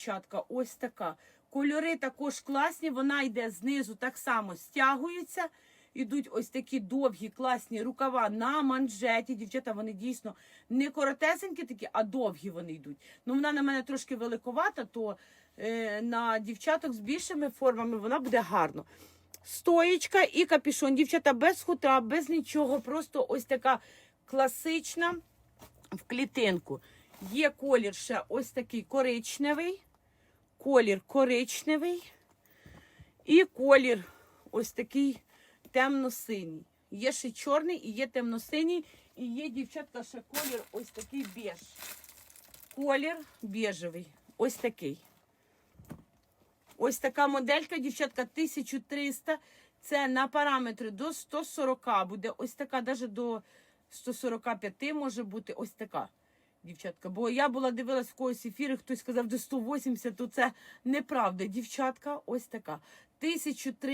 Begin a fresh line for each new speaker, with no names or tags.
дівчатка, ось така. Кольори також класні, вона йде знизу, так само стягується. Ідуть ось такі довгі, класні рукава на манжеті. Дівчата, вони дійсно не коротесенькі такі, а довгі вони йдуть. Ну, вона на мене трошки великовата, то е, на дівчаток з більшими формами вона буде гарно. Стоєчка і капішон. Дівчата без хутра, без нічого. Просто ось така класична в клітинку. Є колір ще ось такий коричневий, колір коричневий і колір ось такий темно-синій. Є ще чорний і є темно-синій, і є, дівчатка, ще колір ось такий біж. Колір біжевий. Ось такий. Ось така моделька, дівчатка, 1300. Це на параметри до 140 буде. Ось така, навіть до 145 може бути ось така. Дівчатка, бо я була дивилась в когось ефіри, хтось сказав де 180, то це неправда. Дівчатка, ось така. 1300